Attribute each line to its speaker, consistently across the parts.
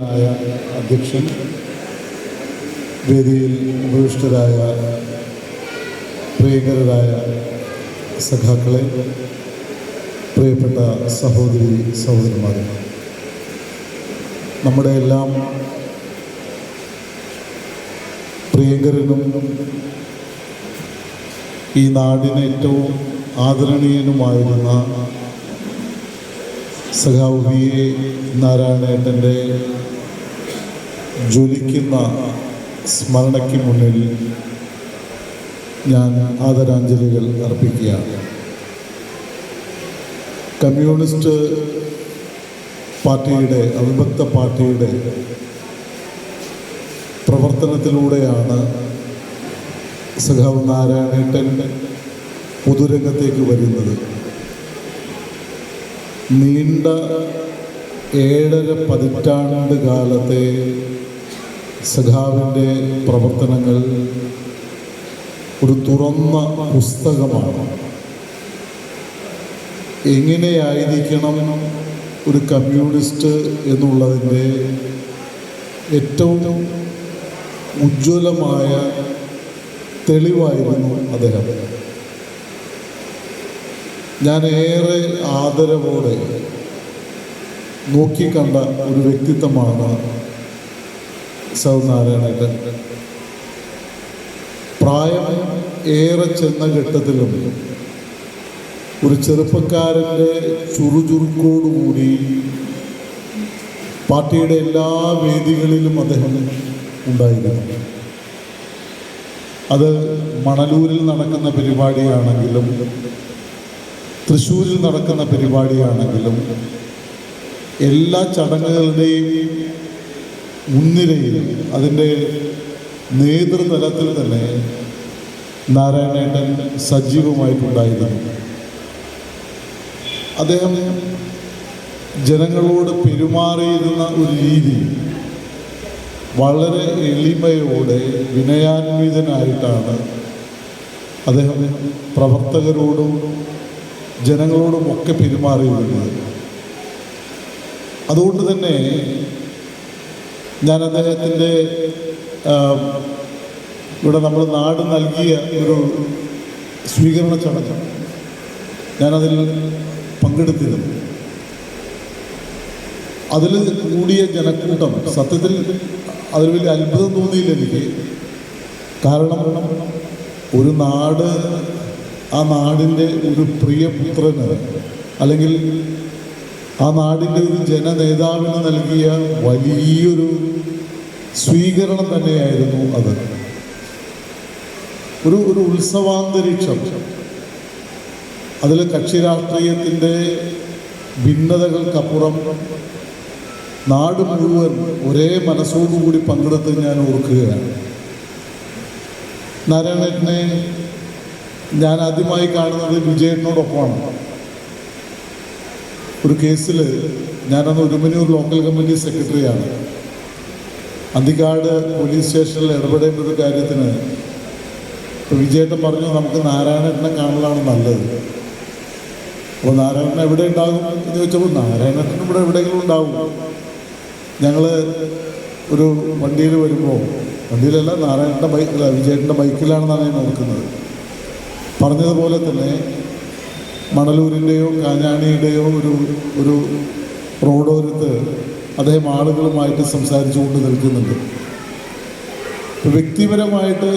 Speaker 1: ആയ അധ്യക്ഷൻ വേദിയിൽ ഉപവിഷ്ടരായ പ്രിയങ്കരായ സഖാക്കളെ പ്രിയപ്പെട്ട സഹോദരി സഹോദരന്മാരെ നമ്മുടെ എല്ലാം പ്രിയങ്കരനും ഈ നാടിന് ഏറ്റവും ആദരണീയനുമായിരുന്ന സഖാവ് വി എ നാരായണേട്ടന്റെ ജ്വലിക്കുന്ന സ്മരണയ്ക്ക് മുന്നിൽ ഞാൻ ആദരാഞ്ജലികൾ അർപ്പിക്കുകയാണ്. കമ്മ്യൂണിസ്റ്റ് പാർട്ടിയുടെ അവിഭക്ത പാർട്ടിയുടെ പ്രവർത്തനത്തിലൂടെയാണ് സഖാവ് നാരായണേട്ടൻ പൊതുരംഗത്തേക്ക് വരുന്നത്. നീണ്ട ഏഴര പതിറ്റാണ്ട് കാലത്തെ സഖാവിന്റെ പ്രവർത്തനങ്ങൾ ഒരു തുറന്ന പുസ്തകമാണ്. എങ്ങനെയായിരിക്കണം ഒരു കമ്മ്യൂണിസ്റ്റ് എന്നുള്ളതിന്റെ ഏറ്റവും ഉജ്ജ്വലമായ തെളിവായിരുന്നു അദ്ദേഹം. ഞാൻ ഏറെ ആദരവോടെ നോക്കിക്കണ്ട ഒരു വ്യക്തിത്വമാണ് സൗനാരായണേട്ടൻ പ്രായം ഏറെ ചെന്ന ഘട്ടത്തിലും ഒരു ചെറുപ്പക്കാരന്റെ ചുറുചുറുക്കോടുകൂടി പാർട്ടിയുടെ എല്ലാ വേദികളിലും അദ്ദേഹം ഉണ്ടായിരുന്നു. അത് മണലൂരിൽ നടക്കുന്ന പരിപാടിയാണെങ്കിലും തൃശ്ശൂരിൽ നടക്കുന്ന പരിപാടിയാണെങ്കിലും എല്ലാ ചടങ്ങുകളുടെയും മുൻനിരയിൽ അതിന്റെ നേതൃതലത്തിൽ തന്നെ നാരായണേട്ടൻ സജീവമായിട്ടുണ്ടായിരുന്നു. അദ്ദേഹം ജനങ്ങളോട് പെരുമാറിയിരുന്ന ഒരു രീതി വളരെ എളിമയോടെ വിനയാന്വിതനായിട്ടാണ് അദ്ദേഹം പ്രവർത്തകരോടും ജനങ്ങളോടും ഒക്കെ പെരുമാറിയിരുന്നത്. അതുകൊണ്ട് തന്നെ ഞാൻ അദ്ദേഹത്തിന്റെ ഇവിടെ നമ്മൾ നാട് നൽകിയ ഒരു സ്വീകരണ ചടങ്ങ് ഞാനതിൽ പങ്കെടുത്തിരുന്നു. അതിൽ കൂടിയ ജനക്കൂട്ടം സത്യത്തിൽ അതിൽ വലിയ അത്ഭുതം തോന്നിയില്ല എനിക്ക്. കാരണം ഒരു നാട് ആ നാടിന്റെ ഒരു പ്രിയപുത്രന് അല്ലെങ്കിൽ ആ നാടിന്റെ ഒരു ജനനേതാവിന് നൽകിയ വലിയൊരു സ്വീകരണം തന്നെയായിരുന്നു അത്. ഒരു ഒരു ഉത്സവാന്തരീക്ഷം. അതിൽ കക്ഷി രാഷ്ട്രീയത്തിന്റെ ഭിന്നതകൾക്കപ്പുറം നാട് മുഴുവൻ ഒരേ മനസ്സോടുകൂടി പങ്കെടുത്ത് ഞാൻ ഓർക്കുകയാണ്. നാരായണനെ ഞാൻ ആദ്യമായി കാണുന്നത് വിജയനോടൊപ്പമാണ് ഒരു കേസിൽ ഞാനന്ന് ഒരുമനൂർ ലോക്കൽ കമ്മിറ്റി സെക്രട്ടറിയാണ് അന്തിക്കാട് പോലീസ് സ്റ്റേഷനിൽ ഇടപെടേണ്ട ഒരു കാര്യത്തിന് ഇപ്പോൾ വിജയേട്ടൻ പറഞ്ഞു നമുക്ക് നാരായണേട്ടനെ കാണലാണ് നല്ലത്. അപ്പോൾ നാരായണൻ എവിടെ ഉണ്ടാകും എന്ന് ചോദിച്ചപ്പോൾ നാരായണേട്ടൻ ഇവിടെ എവിടെയെങ്കിലും ഉണ്ടാകും ഞങ്ങൾ ഒരു വണ്ടിയിൽ വരുമ്പോൾ വണ്ടിയിലല്ല നാരായണന്റെ ബൈക്കിലാണ് വിജയേട്ടന്റെ ബൈക്കിലാണെന്നാണ് ഞാൻ ഓർക്കുന്നത്. പറഞ്ഞതുപോലെ തന്നെ മണലൂരിന്റെയോ കാഞ്ഞാണിയുടെയോ ഒരു ഒരു റോഡോരത്ത് അദ്ദേഹം ആളുകളുമായിട്ട് സംസാരിച്ചുകൊണ്ട് നിൽക്കുന്നുണ്ട്. വ്യക്തിപരമായിട്ട്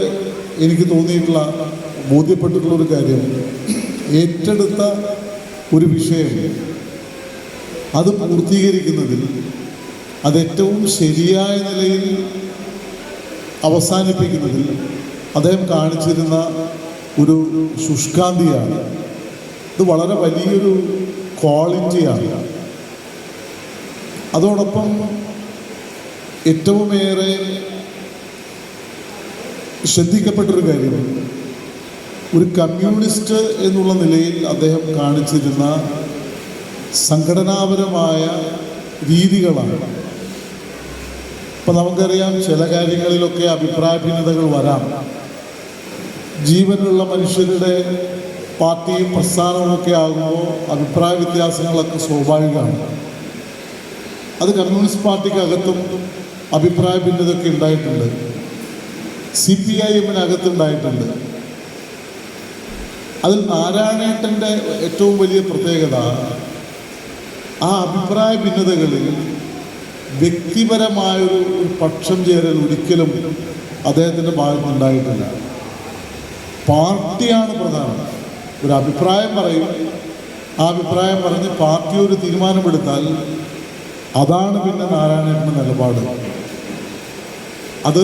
Speaker 1: എനിക്ക് തോന്നിയിട്ടുള്ള ബോധ്യപ്പെട്ടിട്ടുള്ള ഒരു കാര്യം ഏറ്റെടുത്ത ഒരു വിഷയം അത് പൂർത്തീകരിക്കുന്നതിൽ അതേറ്റവും ശരിയായ നിലയിൽ അവസാനിപ്പിക്കുന്നതിൽ അദ്ദേഹം കാണിച്ചിരുന്ന ഒരു ശുഷ്കാന്തിയാണ്. ഇത് വളരെ വലിയൊരു ക്വാളിറ്റിയാണ്. അതോടൊപ്പം ഏറ്റവുമേറെ ശ്രദ്ധിക്കപ്പെട്ടൊരു കാര്യം ഒരു കമ്മ്യൂണിസ്റ്റ് എന്നുള്ള നിലയിൽ അദ്ദേഹം കാണിച്ചിരുന്ന സംഘടനാപരമായ രീതികളാണ്. ഇപ്പം നമുക്കറിയാം ചില കാര്യങ്ങളിലൊക്കെ അഭിപ്രായ ഭിന്നതകൾ വരാം. ജീവനുള്ള മനുഷ്യരുടെ പാർട്ടിയും പ്രസ്ഥാനങ്ങളൊക്കെ ആകുമ്പോൾ അഭിപ്രായ വ്യത്യാസങ്ങളൊക്കെ സ്വാഭാവികമാണ്. അത് കമ്മ്യൂണിസ്റ്റ് പാർട്ടിക്കകത്തും അഭിപ്രായ ഭിന്നതൊക്കെ ഉണ്ടായിട്ടുണ്ട്. സി പി ഐ എമ്മിനകത്തുണ്ടായിട്ടുണ്ട് അതിൽ നാരായണേട്ടന്റെ ഏറ്റവും വലിയ പ്രത്യേകത ആ അഭിപ്രായ ഭിന്നതകളിൽ വ്യക്തിപരമായൊരു പക്ഷം ചേരൽ ഒരിക്കലും അദ്ദേഹത്തിന്റെ ഭാഗത്തുനിന്നുണ്ടായിട്ടില്ല. പാർട്ടിയാണ് പ്രധാനം. ഒരു അഭിപ്രായം പറയും. ആ അഭിപ്രായം പറഞ്ഞ് പാർട്ടി ഒരു തീരുമാനമെടുത്താൽ അതാണ് പിന്നെ നാരായണേട്ടന്റെ നിലപാട്. അത്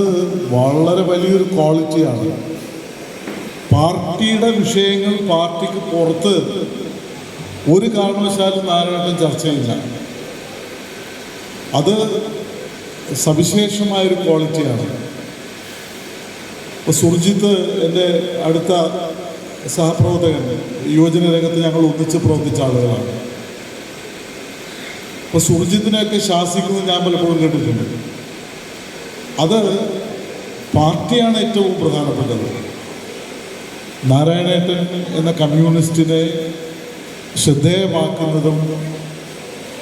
Speaker 1: വളരെ വലിയൊരു ക്വാളിറ്റിയാണ്. പാർട്ടിയുടെ വിഷയങ്ങൾ പാർട്ടിക്ക് പുറത്ത് ഒരു കാരണവശാലും നാരായണൻ ചർച്ചയില്ല. അത് സവിശേഷമായൊരു ക്വാളിറ്റിയാണ്. ഇപ്പോൾ സുർജിത്ത് എന്റെ അടുത്ത സഹപ്രവർത്തകൻ യുവജന രംഗത്ത് ഞങ്ങൾ ഒന്നിച്ച് പ്രവർത്തിച്ച ആളുകളാണ്. അപ്പോൾ സുർജിത്തിനെയൊക്കെ ശാസിക്കുന്നത് ഞാൻ പലപ്പോഴും കേട്ടിട്ടുണ്ട്. അത് പാർട്ടിയാണ് ഏറ്റവും പ്രധാനപ്പെട്ടത്. നാരായണേട്ടൻ എന്ന കമ്മ്യൂണിസ്റ്റിനെ ശ്രദ്ധേയമാക്കുന്നതും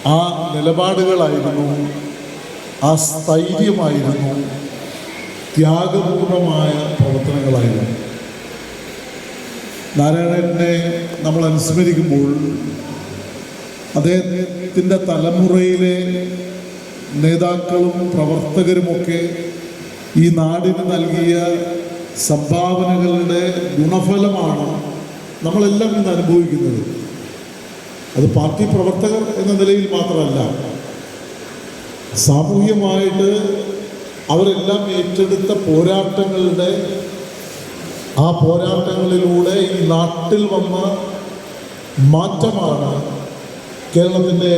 Speaker 1: ആ നിലപാടുകളായിരുന്നു ആ സ്ഥൈര്യമായിരുന്നു ത്യാഗപൂർണമായ പ്രവർത്തനങ്ങളായിരുന്നു. നാരായണനെ നമ്മൾ അനുസ്മരിക്കുമ്പോൾ അദ്ദേഹത്തിന്റെ തലമുറയിലെ നേതാക്കളും പ്രവർത്തകരുമൊക്കെ ഈ നാടിന് നൽകിയ സംഭാവനകളുടെ ഗുണഫലമാണ് നമ്മളെല്ലാം ഇന്ന് അനുഭവിക്കുന്നത്. അത് പാർട്ടി പ്രവർത്തകർ എന്ന നിലയിൽ മാത്രമല്ല സാമൂഹ്യമായിട്ട് അവരെല്ലാം ഏറ്റെടുത്ത പോരാട്ടങ്ങളുടെ ആ പോരാട്ടങ്ങളിലൂടെ ഈ നാട്ടിൽ വന്ന മാറ്റമാണ് കേരളത്തിന്റെ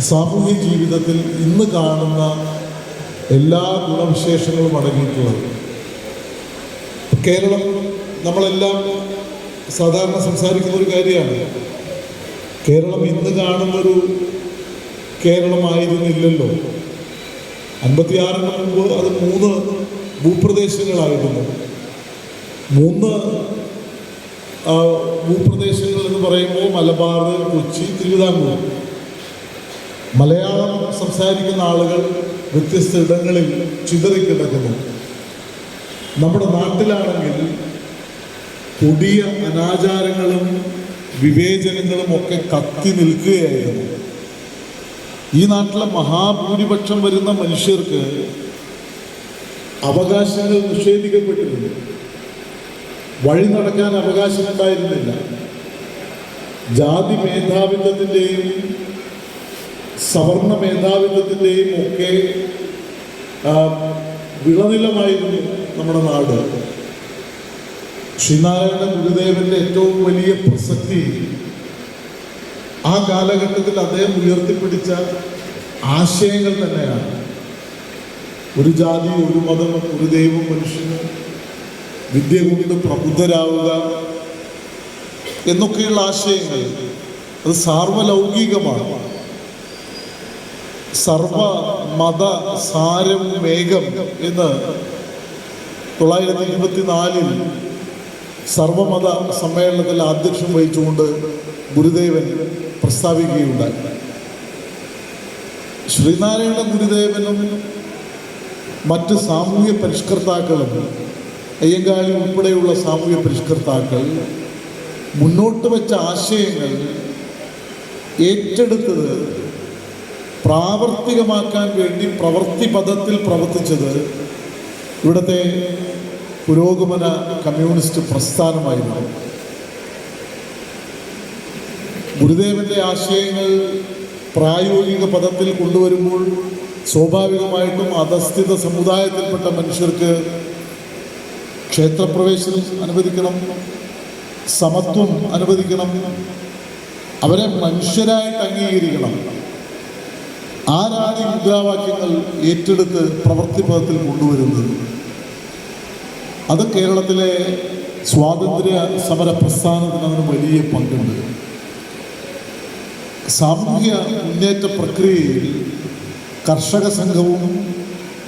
Speaker 1: സാമൂഹ്യ ജീവിതത്തിൽ ഇന്ന് കാണുന്ന എല്ലാ ഗുണവിശേഷങ്ങളും അടങ്ങിയിട്ടുള്ളത്. കേരളം നമ്മളെല്ലാം സാധാരണ സംസാരിക്കുന്ന ഒരു കാര്യമാണ്. കേരളം ഇന്ന് കാണുന്നൊരു കേരളമായിരുന്നില്ലല്ലോ. അൻപത്തിയാറിന് മുമ്പ് അത് മൂന്ന് ഭൂപ്രദേശങ്ങളായിരുന്നു. മൂന്ന് ഭൂപ്രദേശങ്ങൾ എന്ന് പറയുമ്പോൾ മലബാർ കൊച്ചി തിരുവിതാംകൂർ. മലയാളം സംസാരിക്കുന്ന ആളുകൾ വ്യത്യസ്ത ഇടങ്ങളിൽ ചിതറിക്കിടക്കുന്നു നമ്മുടെ നാട്ടിലാണെങ്കിൽ കൊടിയ അനാചാരങ്ങളും വിവേചനങ്ങളും ഒക്കെ കത്തി നിൽക്കുകയായിരുന്നു. ഈ നാട്ടിലെ മഹാഭൂരിപക്ഷം വരുന്ന മനുഷ്യർക്ക് അവകാശങ്ങൾ നിഷേധിക്കപ്പെട്ടിരുന്നു വഴി നടക്കാൻ അവകാശമുണ്ടായിരുന്നില്ല. ജാതി മേധാവിത്വത്തിന്റെയും സവർണ മേധാവിത്വത്തിന്റെയും ഒക്കെ വിളനിലമായിരുന്നു നമ്മുടെ നാട്. ശ്രീനാരായണ ഗുരുദേവന്റെ ഏറ്റവും വലിയ പ്രസക്തി ആ കാലഘട്ടത്തിൽ അദ്ദേഹം ഉയർത്തിപ്പിടിച്ച ആശയങ്ങൾ തന്നെയാണ്. ഒരു ജാതി ഒരു മതം ഒരു ദൈവം മനുഷ്യന് വിദ്യ കൊണ്ട് പ്രബുദ്ധരാവുക എന്നൊക്കെയുള്ള ആശയങ്ങൾ അത് സാർവലൗകികമാണ്. സർവ മത സാരം വേഗം എന്ന് തൊള്ളായിരത്തി ഇരുപത്തിനാലിൽ സർവമത സമ്മേളനത്തിൽ അധ്യക്ഷം വഹിച്ചുകൊണ്ട് ഗുരുദേവൻ പ്രസ്താവിക്കുകയുണ്ടായി. ശ്രീനാരായണ ഗുരുദേവനും മറ്റ് സാമൂഹ്യ പരിഷ്കർത്താക്കളും അയ്യങ്കാളി ഉൾപ്പെടെയുള്ള സാമൂഹ്യ പരിഷ്കർത്താക്കൾ മുന്നോട്ട് വെച്ച ആശയങ്ങൾ ഏറ്റെടുത്തത് പ്രാവർത്തികമാക്കാൻ വേണ്ടി പ്രവൃത്തി പദത്തിൽ പ്രവർത്തിച്ചത് ഇവിടുത്തെ പുരോഗമന കമ്മ്യൂണിസ്റ്റ് പ്രസ്ഥാനമായിരുന്നു. ഗുരുദേവന്റെ ആശയങ്ങൾ പ്രായോഗിക പദത്തിൽ കൊണ്ടുവരുമ്പോൾ സ്വാഭാവികമായിട്ടും അധസ്ഥിത സമുദായത്തിൽപ്പെട്ട മനുഷ്യർക്ക് ക്ഷേത്രപ്രവേശനം അനുവദിക്കണം സമത്വം അനുവദിക്കണം അവരെ മനുഷ്യരായിട്ട് അംഗീകരിക്കണം. ആരാണ് ഈ മുദ്രാവാക്യങ്ങൾ ഏറ്റെടുത്ത് പ്രവൃത്തിപഥത്തിൽ കൊണ്ടുവരുന്നത്? അത് കേരളത്തിലെ സ്വാതന്ത്ര്യ സമര പ്രസ്ഥാനത്തിന് അതിന് വലിയ പങ്കുണ്ട്. സാമൂഹ്യ മുന്നേറ്റ പ്രക്രിയയിൽ കർഷക സംഘവും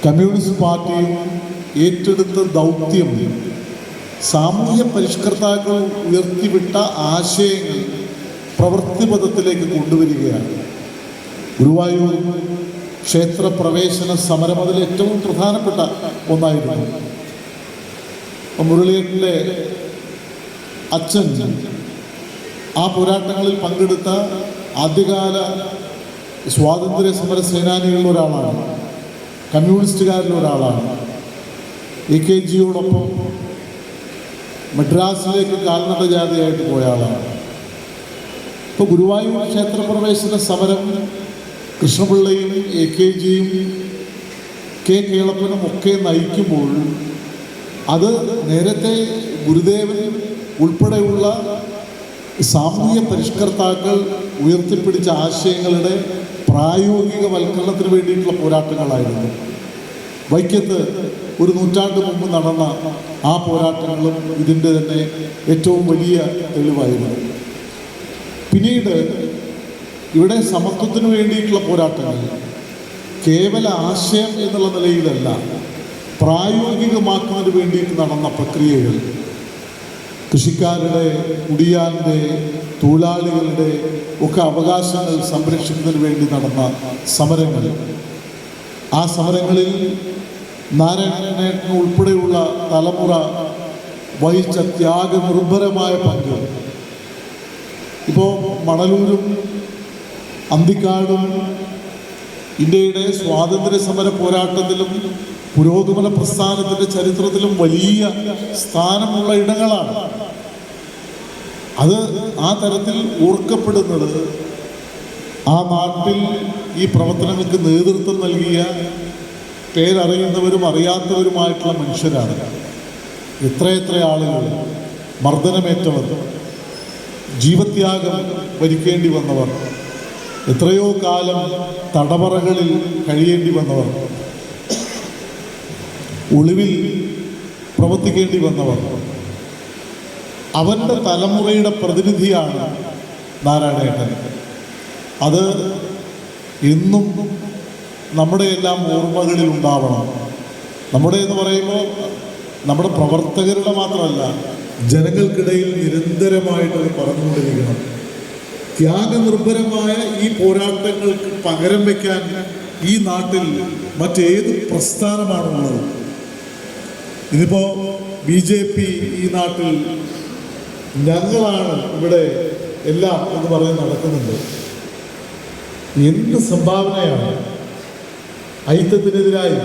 Speaker 1: കമ്മ്യൂണിസ്റ്റ് പാർട്ടിയും ഏറ്റെടുത്ത ദൗത്യം സാമൂഹ്യ പരിഷ്കർത്താക്കൾ ഉയർത്തിവിട്ട ആശയങ്ങൾ പ്രവൃത്തിപഥത്തിലേക്ക് കൊണ്ടുവരികയാണ്. ഗുരുവായൂർ ക്ഷേത്രപ്രവേശന സമരം അതിൽ ഏറ്റവും പ്രധാനപ്പെട്ട ഒന്നായിരുന്നു. അപ്പം മുരളിയേട്ടന്റെ അച്ഛൻ ആ പോരാട്ടങ്ങളിൽ പങ്കെടുത്ത ആദ്യകാല സ്വാതന്ത്ര്യ സമര സേനാനികളിൽ ഒരാളാണ്. കമ്മ്യൂണിസ്റ്റുകാരിൽ ഒരാളാണ്. എ കെ ജിയോടൊപ്പം മദ്രാസിലേക്ക് കാൽനട ജാതിയായിട്ട് പോയ ആളാണ്. ഇപ്പോൾ ഗുരുവായൂർ ക്ഷേത്രപ്രവേശന സമരം കൃഷ്ണപിള്ളയും എ കെ ജിയും കെ കേളപ്പനും ഒക്കെ നയിക്കുമ്പോൾ അത് നേരത്തെ ഗുരുദേവൻ ഉൾപ്പെടെയുള്ള സാമൂഹ്യ പരിഷ്കർത്താക്കൾ ഉയർത്തിപ്പിടിച്ച ആശയങ്ങളുടെ പ്രായോഗികവൽക്കരണത്തിന് വേണ്ടിയിട്ടുള്ള പോരാട്ടങ്ങളായിരുന്നു. വൈക്കത്ത് ഒരു നൂറ്റാണ്ട് മുമ്പ് നടന്ന ആ പോരാട്ടങ്ങളും ഇതിന്റെ തന്നെ ഏറ്റവും വലിയ തെളിവായിരുന്നു. പിന്നീട് ഇവിടെ സമത്വത്തിന് വേണ്ടിയിട്ടുള്ള പോരാട്ടങ്ങൾ കേവല ആശയം എന്നുള്ള നിലയിലല്ല പ്രായോഗികമാക്കുന്നതിന് വേണ്ടിയിട്ട് നടന്ന പ്രക്രിയകൾ. കൃഷിക്കാരുടെ കുടിയാന്റെ തൊഴിലാളികളുടെ ഒക്കെ അവകാശങ്ങൾ സംരക്ഷിക്കുന്നതിന് വേണ്ടി നടന്ന സമരങ്ങൾ. ആ സമരങ്ങളിൽ നാരായണേട്ടൻ ഉൾപ്പെടെയുള്ള തലമുറ വഹിച്ച ത്യാഗനിർഭരമായ പങ്ക്. ഇപ്പോൾ മണലൂരും അന്തിക്കാടും ഇന്ത്യയുടെ സ്വാതന്ത്ര്യ സമര പോരാട്ടത്തിലും പുരോഗമന പ്രസ്ഥാനത്തിന്റെ ചരിത്രത്തിലും വലിയ സ്ഥാനമുള്ള ഇടങ്ങളാണ്. അത് ആ തരത്തിൽ ഓർക്കപ്പെടുന്നത് ആ നാട്ടിൽ ഈ പ്രവർത്തനങ്ങൾക്ക് നേതൃത്വം നൽകിയ പേരറിയുന്നവരും അറിയാത്തവരുമായിട്ടുള്ള മനുഷ്യരാണ്. എത്രയെത്ര ആളുകൾ മർദ്ദനമേറ്റവർ ജീവത്യാഗം വരിക്കേണ്ടി വന്നവർ എത്രയോ കാലം തടവറകളിൽ കഴിയേണ്ടി വന്നവർ ഒളിവിൽ പ്രവർത്തിക്കേണ്ടി വന്നവർ. അവന്റെ തലമുറയുടെ പ്രതിനിധിയാണ് നാരായണേട്ടൻ. അത് എന്നും നമ്മുടെ എല്ലാം ഓർമ്മകളിൽ ഉണ്ടാവണം. നമ്മുടെ എന്ന് പറയുമ്പോൾ നമ്മുടെ പ്രവർത്തകരുടെ മാത്രമല്ല ജനങ്ങൾക്കിടയിൽ നിരന്തരമായിട്ട് പറഞ്ഞുകൊണ്ടിരിക്കണം. ത്യാഗനിർഭരമായ ഈ പോരാട്ടങ്ങൾക്ക് പകരം വയ്ക്കാൻ ഈ നാട്ടിൽ മറ്റേത് പ്രസ്ഥാനമാണുള്ളത്. ഇതിപ്പോ ബി ജെ പി ഈ നാട്ടിൽ ഞങ്ങളാണ് ഇവിടെ എല്ലാം എന്ന് പറഞ്ഞ് നടക്കുന്നുണ്ട്. എന്ത് സംഭാവനയാണ്? ഐക്യത്തിനെതിരായി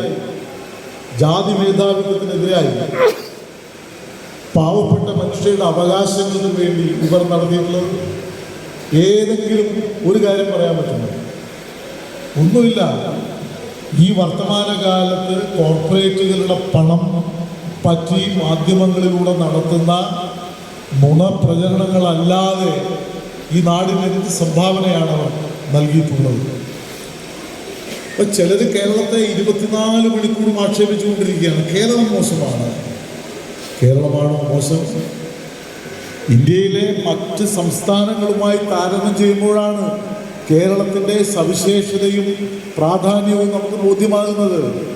Speaker 1: ജാതി മേധാവിത്വത്തിനെതിരായി പാവപ്പെട്ട മനുഷ്യരുടെ അവകാശങ്ങൾക്ക് വേണ്ടി ഇവർ നടത്തിയിട്ടുള്ളത് ഏതെങ്കിലും ഒരു കാര്യം പറയാൻ പറ്റുമോ? ഒന്നുമില്ല. ഈ വർത്തമാനകാലത്ത് കോർപ്പറേറ്റുകളുടെ പണം പറ്റി മാധ്യമങ്ങളിലൂടെ നടത്തുന്ന നുണപ്രചരണങ്ങളല്ലാതെ ഈ നാടിന് സംഭാവനയാണ് അവർ? നൽകിയിട്ടുള്ളത്. അപ്പൊ ചിലർ കേരളത്തെ ഇരുപത്തിനാല് മണിക്കൂറും ആക്ഷേപിച്ചുകൊണ്ടിരിക്കുകയാണ്. കേരളം മോശമാണ്. കേരളമാണോ മോശം? ഇന്ത്യയിലെ മറ്റ് സംസ്ഥാനങ്ങളുമായി താരതമ്യം ചെയ്യുമ്പോഴാണ് കേരളത്തിന്റെ സവിശേഷതയും പ്രാധാന്യവും നമുക്ക് ബോധ്യമാകുന്നത്.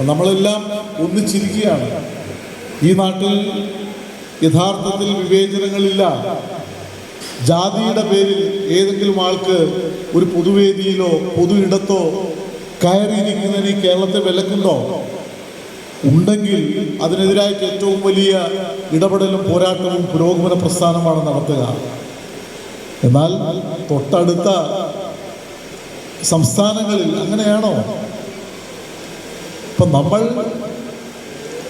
Speaker 1: നമ്മളെല്ലാം ഒന്നിച്ചിരിക്കുകയാണ്. ഈ നാട്ടിൽ യഥാർത്ഥത്തിൽ വിവേചനങ്ങളില്ല. ജാതിയുടെ പേരിൽ ഏതെങ്കിലും ആൾക്ക് ഒരു പൊതുവേദിയിലോ പൊതു ഇടത്തോ കയറിയിരിക്കുന്നതിന് ഈ കേരളത്തെ വിലക്കുണ്ടോ? ഉണ്ടെങ്കിൽ അതിനെതിരായിട്ട് ഏറ്റവും വലിയ ഇടപെടലും പോരാട്ടവും പുരോഗമന പ്രസ്ഥാനമാണ് നടത്തുക. എന്നാൽ തൊട്ടടുത്ത സംസ്ഥാനങ്ങളിൽ അങ്ങനെയാണോ? ഇപ്പം നമ്മൾ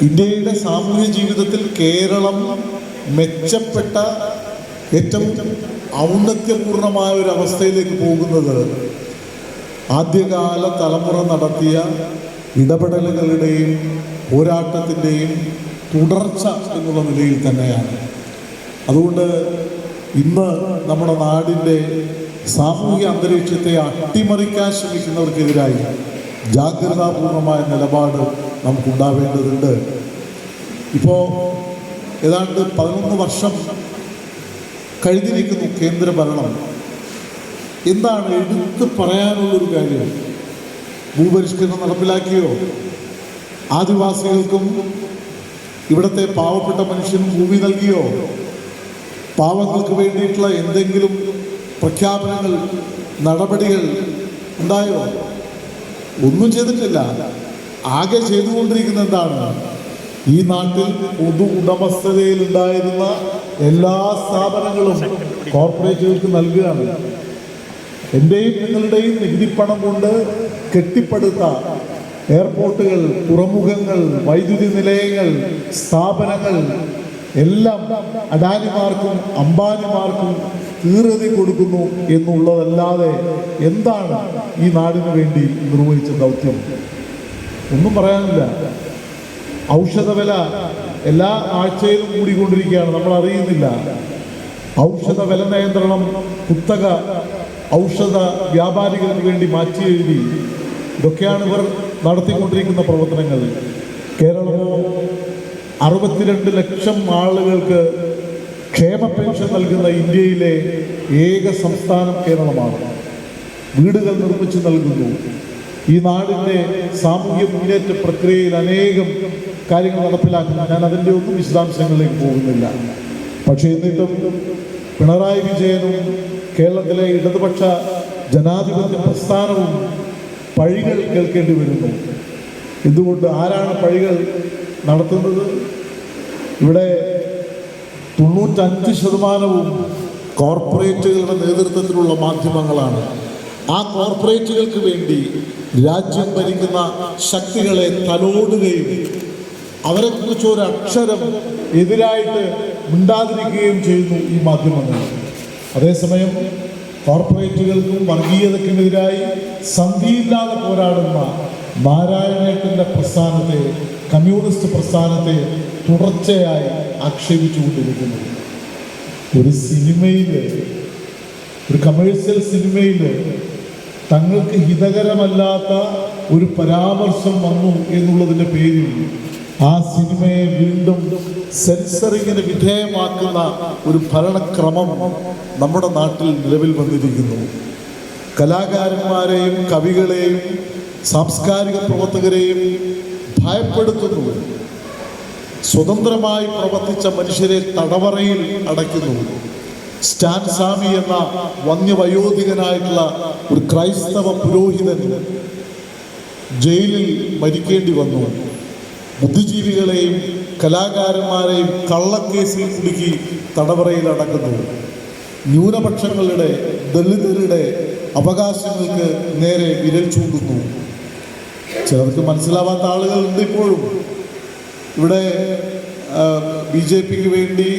Speaker 1: ഇന്ത്യയുടെ സാമൂഹ്യ ജീവിതത്തിൽ കേരളം മെച്ചപ്പെട്ട ഏറ്റവും ഔന്നത്യപൂർണമായ ഒരു അവസ്ഥയിലേക്ക് പോകുന്നത് ആദ്യകാല തലമുറ നടത്തിയ ഇടപെടലുകളുടെയും പോരാട്ടത്തിന്റെയും തുടർച്ച എന്നുള്ള നിലയിൽ തന്നെയാണ്. അതുകൊണ്ട് ഇന്ന് നമ്മുടെ നാടിന്റെ സാമൂഹ്യ അന്തരീക്ഷത്തെ അട്ടിമറിക്കാൻ ശ്രമിക്കുന്നവർക്കെതിരായി ജാഗ്രതാപൂർണമായ നിലപാട് നമുക്കുണ്ടാവേണ്ടതുണ്ട്. ഇപ്പോൾ ഏതാണ്ട് പതിനൊന്ന് വർഷം കഴിഞ്ഞിരിക്കുന്നു കേന്ദ്ര ഭരണം എന്താണ് എടുത്തു പറയാനുള്ളൊരു കാര്യം? ഭൂപരിഷ്കരണം നടപ്പിലാക്കിയോ? ആദിവാസികൾക്കും ഇവിടുത്തെ പാവപ്പെട്ട മനുഷ്യനും ഭൂമി നൽകിയോ? പാവങ്ങൾക്ക് വേണ്ടിയിട്ടുള്ള എന്തെങ്കിലും പ്രഖ്യാപനങ്ങൾ നടപടികൾ ഉണ്ടായോ? ഒന്നും ചെയ്തിട്ടില്ല. ആകെ ചെയ്തുകൊണ്ടിരിക്കുന്ന എന്താണ്? ഈ നാട്ടിൽ പൊതു ഉടമസ്ഥതയിൽ ഉണ്ടായിരുന്ന എല്ലാ സ്ഥാപനങ്ങളും കോർപ്പറേറ്റുകൾക്ക് നൽകുകയാണ്. എന്റെയും നിങ്ങളുടെയും നികുതിപ്പണം കൊണ്ട് കെട്ടിപ്പടുത്ത എയർപോർട്ടുകൾ തുറമുഖങ്ങൾ വൈദ്യുതി നിലയങ്ങൾ സ്ഥാപനങ്ങൾ എല്ലാം അഡാനിമാർക്കും അംബാനിമാർക്കും തീർതി കൊടുക്കുന്നു എന്നുള്ളതല്ലാതെ എന്താണ് ഈ നാടിനു വേണ്ടി നിർവഹിച്ച ദൗത്യം? ഒന്നും പറയാനില്ല. ഔഷധവില എല്ലാ ആഴ്ചയിലും കൂടിക്കൊണ്ടിരിക്കുകയാണ്. നമ്മൾ അറിയുന്നില്ല ഔഷധ വില നിയന്ത്രണം കുത്തക ഔഷധ വ്യാപാരികൾക്ക് വേണ്ടി മാറ്റി എഴുതി ഇതൊക്കെയാണ് ഇവർ നടത്തിക്കൊണ്ടിരിക്കുന്ന പ്രവർത്തനങ്ങൾ. കേരളമോ അറുപത്തിരണ്ട് ലക്ഷം ആളുകൾക്ക് ക്ഷേമ പെൻഷൻ നൽകുന്ന ഇന്ത്യയിലെ ഏക സംസ്ഥാനം കേരളമാണ്. വീടുകൾ നിർമ്മിച്ചു നൽകുന്നു. ഈ നാടിന്റെ സാമൂഹ്യ മുന്നേറ്റ പ്രക്രിയയിൽ അനേകം കാര്യങ്ങൾ നടപ്പിലാക്കുന്നു. ഞാൻ അതിന്റെ ഒന്നും വിശദാംശങ്ങളിലേക്ക് പോകുന്നില്ല. പക്ഷേ എന്നിട്ടും പിണറായി വിജയനും കേരളത്തിലെ ഇടതുപക്ഷ ജനാധിപത്യ പ്രസ്ഥാനവും പഴികൾ കേൾക്കേണ്ടി വരുന്നു. എന്തുകൊണ്ട് ആരാണ് പഴികൾ നടത്തുന്നത്? ഇവിടെ തൊണ്ണൂറ്റഞ്ച് ശതമാനവും കോർപ്പറേറ്റുകളുടെ നേതൃത്വത്തിലുള്ള മാധ്യമങ്ങളാണ്. ആ കോർപ്പറേറ്റുകൾക്ക് വേണ്ടി രാജ്യം ഭരിക്കുന്ന ശക്തികളെ തലോടുകയും അവരെക്കുറിച്ച് ഒരു അക്ഷരം എതിരായിട്ട് ഉണ്ടാതിരിക്കുകയും ചെയ്യുന്നു ഈ മാധ്യമങ്ങൾ. അതേസമയം കോർപ്പറേറ്റുകൾക്കും വർഗീയതയ്ക്കുമെതിരായി സന്ധിയില്ലാതെ പോരാടുന്ന നാരായണേട്ടന്റെ പ്രസ്ഥാനത്തെ കമ്മ്യൂണിസ്റ്റ് പ്രസ്ഥാനത്തെ തുടർച്ചയായി ആക്ഷേപിച്ചുകൊണ്ടിരിക്കുന്നു. ഒരു സിനിമയിൽ ഒരു കമേഴ്സ്യൽ സിനിമയിൽ തങ്ങൾക്ക് ഹിതകരമല്ലാത്ത ഒരു പരാമർശം വന്നു എന്നുള്ളതിന്റെ പേരിൽ ആ സിനിമയെ വീണ്ടും സെൻസറിങ്ങിന് വിധേയമാക്കുന്ന ഒരു ഭരണക്രമം നമ്മുടെ നാട്ടിൽ നിലവിൽ വന്നിരിക്കുന്നു. കലാകാരന്മാരെയും കവികളെയും സാംസ്കാരിക പ്രവർത്തകരെയും ഭയപ്പെടുത്തുന്നു. സ്വതന്ത്രമായി പ്രവർത്തിച്ച മനുഷ്യരെ തടവറയിൽ അടയ്ക്കുന്നു. സ്റ്റാൻ സാമി എന്ന വന്യവയോധികനായിട്ടുള്ള ഒരു ക്രൈസ്തവ പുരോഹിതൻ ജയിലിൽ മരിക്കേണ്ടി വന്നു. ബുദ്ധിജീവികളെയും കലാകാരന്മാരെയും കള്ളക്കേസിൽ കുടുക്കി തടവറയിൽ അടക്കുന്നു. ന്യൂനപക്ഷങ്ങളുടെ ദളിതരുടെ അവകാശങ്ങൾക്ക് നേരെ വിരൽ ചൂണ്ടുന്നു. ചിലർക്ക് മനസ്സിലാവാത്ത ആളുകളുണ്ട് ഇപ്പോഴും. ഇവിടെ ബി ജെ പിക്ക് വേണ്ടി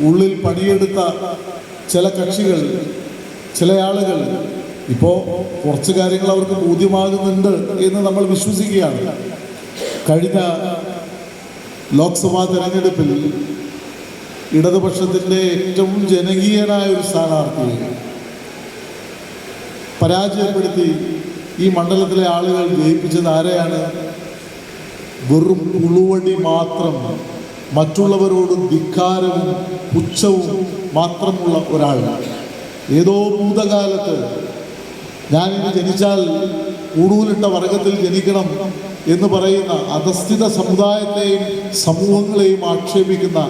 Speaker 1: ഉള്ളിൽ പണിയെടുത്ത ചില കക്ഷികൾ ചില ആളുകൾ ഇപ്പോൾ കുറച്ച് കാര്യങ്ങൾ അവർക്ക് ബോധ്യമാകുന്നുണ്ട് എന്ന് നമ്മൾ വിശ്വസിക്കുകയാണ്. കഴിഞ്ഞ ലോക്സഭാ തെരഞ്ഞെടുപ്പിൽ ഇടതുപക്ഷത്തിന്റെ ഏറ്റവും ജനകീയനായ ഒരു സ്ഥാനാർത്ഥിയെ പരാജയപ്പെടുത്തി ഈ മണ്ഡലത്തിലെ ആളുകൾ ജയിപ്പിച്ചത് ആരെയാണ്? വെറും പുളുവടി മാത്രം മറ്റുള്ളവരോട് ധിക്കാരവും പുച്ഛവും മാത്രമുള്ള ഒരാൾ. ഏതോ ഭൂതകാലത്ത് ഞാനിനി ജനിച്ചാൽ കൂടുതലിട്ട വർഗത്തിൽ ജനിക്കണം എന്ന് പറയുന്ന അധസ്ഥിത സമുദായത്തെയും സമൂഹങ്ങളെയും ആക്ഷേപിക്കുന്ന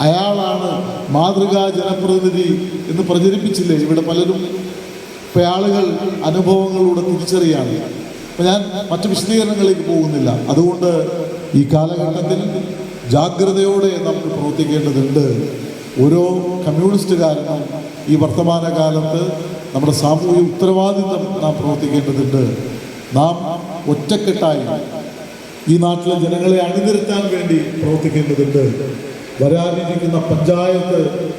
Speaker 1: അയാളാണ് മാതൃകാ ജനപ്രതിനിധി എന്ന് പ്രചരിപ്പിച്ചില്ലേ ഇവിടെ പലരും? ഇപ്പം ആളുകൾ അനുഭവങ്ങളിലൂടെ തിരിച്ചറിയാണ്. അപ്പം ഞാൻ മറ്റു വിശദീകരണങ്ങളിലേക്ക് പോകുന്നില്ല. അതുകൊണ്ട് ഈ കാലഘട്ടത്തിൽ ജാഗ്രതയോടെ നമ്മൾ പ്രവർത്തിക്കേണ്ടതുണ്ട്. ഓരോ കമ്മ്യൂണിസ്റ്റുകാരനും ഈ വർത്തമാന കാലത്ത് നമ്മുടെ സാമൂഹിക ഉത്തരവാദിത്വം നാം പ്രവർത്തിക്കേണ്ടതുണ്ട്. നാം ഒറ്റക്കെട്ടായി ഈ നാട്ടിലെ ജനങ്ങളെ അണിനിരത്താൻ വേണ്ടി പ്രവർത്തിക്കേണ്ടതുണ്ട്. വരാനിരിക്കുന്ന പഞ്ചായത്ത്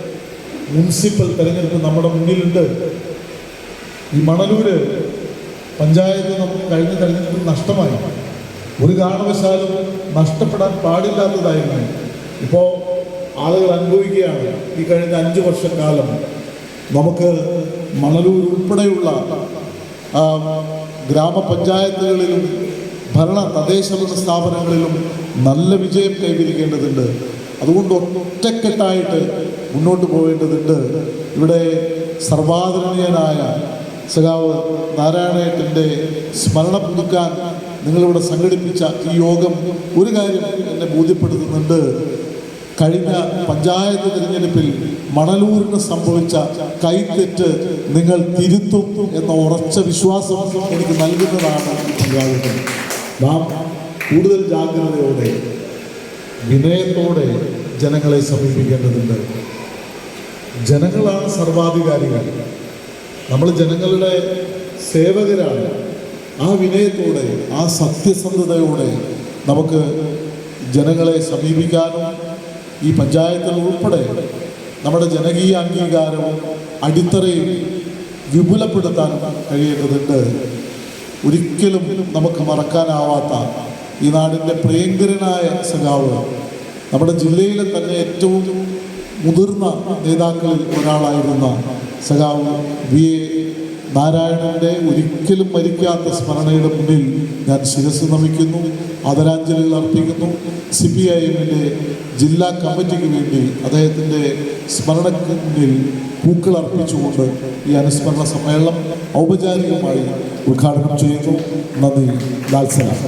Speaker 1: മുനിസിപ്പൽ തെരഞ്ഞെടുപ്പ് നമ്മുടെ മുന്നിലുണ്ട്. ഈ മണലൂര് പഞ്ചായത്ത് നമുക്ക് കഴിഞ്ഞ തെരഞ്ഞെടുപ്പിൽ നഷ്ടമായി. ഒരു കാരണവശാലും നഷ്ടപ്പെടാൻ പാടില്ലാത്തതായിരുന്നു. ഇപ്പോൾ ആളുകൾ അനുഭവിക്കുകയാണ് ഈ കഴിഞ്ഞ അഞ്ച് വർഷക്കാലം നമുക്ക് മണലൂർ ഉൾപ്പെടെയുള്ള ഗ്രാമപഞ്ചായത്തുകളിലും ഭരണ തദ്ദേശഭരണ സ്ഥാപനങ്ങളിലും നല്ല വിജയം കൈവരിക്കേണ്ടതുണ്ട്. അതുകൊണ്ട് ഒറ്റക്കെട്ടായിട്ട് മുന്നോട്ട് പോകേണ്ടതുണ്ട്. ഇവിടെ സർവാദരണീയനായ സഖാവ് നാരായണേട്ടന്റെ സ്മരണ പുതുക്കാൻ നിങ്ങളിവിടെ സംഘടിപ്പിച്ച ഈ യോഗം ഒരു കാര്യം എന്നെ ബോധ്യപ്പെടുത്തുന്നുണ്ട്. കഴിഞ്ഞ പഞ്ചായത്ത് തിരഞ്ഞെടുപ്പിൽ മണലൂരിന് സംഭവിച്ച കൈത്തെറ്റ് നിങ്ങൾ തിരുത്തും എന്ന ഉറച്ച വിശ്വാസം എനിക്ക് നൽകുന്നതാണ് പഞ്ചായത്ത് നാം കൂടുതൽ ജാഗ്രതയോടെ വിനയത്തോടെ ജനങ്ങളെ സമീപിക്കേണ്ടതുണ്ട്. ജനങ്ങളാണ് സർവാധികാരികൾ. നമ്മൾ ജനങ്ങളുടെ സേവകരാണ്. ആ വിനയത്തോടെ ആ സത്യസന്ധതയോടെ നമുക്ക് ജനങ്ങളെ സമീപിക്കാനും ഈ പഞ്ചായത്തിൽ ഉൾപ്പെടെ നമ്മുടെ ജനകീയ അംഗീകാരവും അടിത്തറയും വിപുലപ്പെടുത്താൻ കഴിയേണ്ടതുണ്ട്. ഒരിക്കലും നമുക്ക് മറക്കാനാവാത്ത ഈ നാടിന്റെ പ്രിയങ്കരനായ സഖാവ് നമ്മുടെ ജില്ലയിലെ തന്നെ ഏറ്റവും മുതിർന്ന നേതാക്കളിൽ ഒരാളായിരുന്ന സഖാവ് വി. എ. നാരായണന്റെ ഒരിക്കലും മരിക്കാത്ത സ്മരണയുടെ മുന്നിൽ ഞാൻ ശിരസ് നമിക്കുന്നു ആദരാഞ്ജലികൾ അർപ്പിക്കുന്നു. സി പി ഐ എമ്മിന്റെ ജില്ലാ കമ്മിറ്റിക്ക് വേണ്ടി അദ്ദേഹത്തിന്റെ സ്മരണയ്ക്ക് മുന്നിൽ പൂക്കൾ അർപ്പിച്ചുകൊണ്ട് ഈ അനുസ്മരണ സമ്മേളനം ഔപചാരികമായി ഉദ്ഘാടനം ചെയ്യുന്നു നന്ദി ലാൽസലാം.